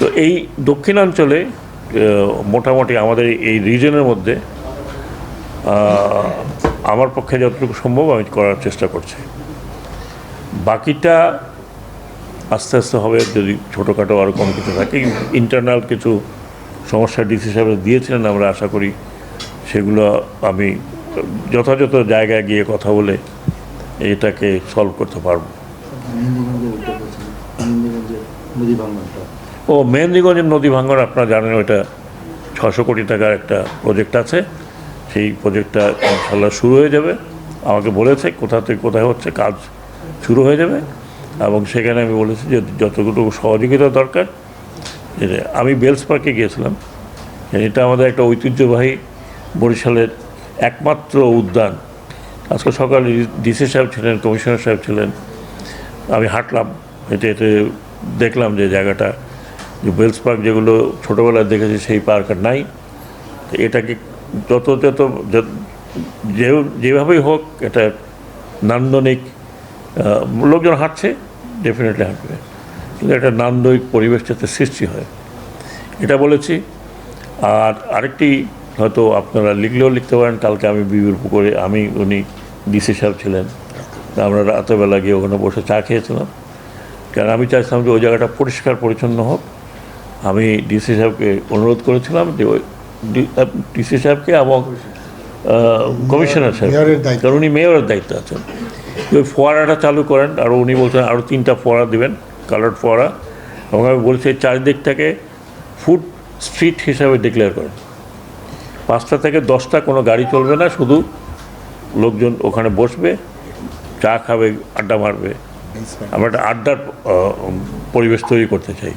তো এই দক্ষিণাঞ্চলে মোটামুটি আমাদের এই রিজনের মধ্যে আমার পক্ষে যতটুকু সম্ভব আমি করার চেষ্টা করছি। বাকিটা আস্তে আস্তে হবে যদি ছোটোখাটো আরও কম কিছু থাকে। ইন্টারনাল কিছু সমস্যা ডিসি হিসাবে দিয়েছিলেন, আমরা আশা করি সেগুলো আমি যথাযথ জায়গায় গিয়ে কথা বলে এটাকে সলভ করতে পারব। ও মেহেন্দিগঞ্জের নদী ভাঙন আপনারা জানেন ওইটা ছশো কোটি টাকার একটা প্রজেক্ট আছে। সেই প্রজেক্টটা ইনশাল্লাহ শুরু হয়ে যাবে। আমাকে বলেছে কোথা থেকে কোথায় হচ্ছে, কাজ শুরু হয়ে যাবে। এবং সেখানে আমি বলেছি যে যতটুকু সহযোগিতা দরকার আমি বেলস পার্কে গিয়েছিলাম। এটা আমাদের একটা ঐতিহ্যবাহী বরিশালের একমাত্র উদ্যান। আজকে সকালে ডিসি সাহেব ছিলেন, কমিশনার সাহেব ছিলেন। আমি হাঁটলাম, হেঁটে হেঁটে দেখলাম যে জায়গাটা যে ওয়েলস পার্ক যেগুলো ছোটোবেলায় দেখেছি, সেই পার্ক আর নাই। এটাকে যত যত যেভাবেই হোক, এটা নান্দনিক লোকজন হাঁটছে ডেফিনেটলি হাঁটবে। কিন্তু একটা নান্দনিক পরিবেশ যাতে সৃষ্টি হয়। এটা বলেছি। আর আরেকটি হয়তো আপনারা লিখলেও লিখতে পারেন, কালকে আমি বিবির পুকুরে, আমি, উনি ডিসি সাহেব ছিলেন। আমরা রাতেরবেলা গিয়ে ওখানে বসে চা খেয়েছিলাম। কারণ আমি চাইছিলাম যে ওই জায়গাটা পরিষ্কার, পরিচ্ছন্ন হোক। আমি ডিসি সাহেবকে অনুরোধ করেছিলাম যে ওই ডিসি সাহেবকে এবং কমিশনার সাহেব। কারণ উনি মেয়রের দায়িত্ব আছেন। ওই ফোয়ারাটা চালু করেন আর উনি বলছেন আরও তিনটা ফোয়ারা দিবেন কালার ফোয়ারা। এবং আমি বলছি চারিদিকটাকে ফুড স্ট্রিট হিসাবে ডিক্লেয়ার করেন। পাঁচটা থেকে দশটা কোনো গাড়ি চলবে না শুধু লোকজন ওখানে বসবে চা খাবে আড্ডা মারবে। আমরা একটা আড্ডার পরিবেশ তৈরি করতে চাই।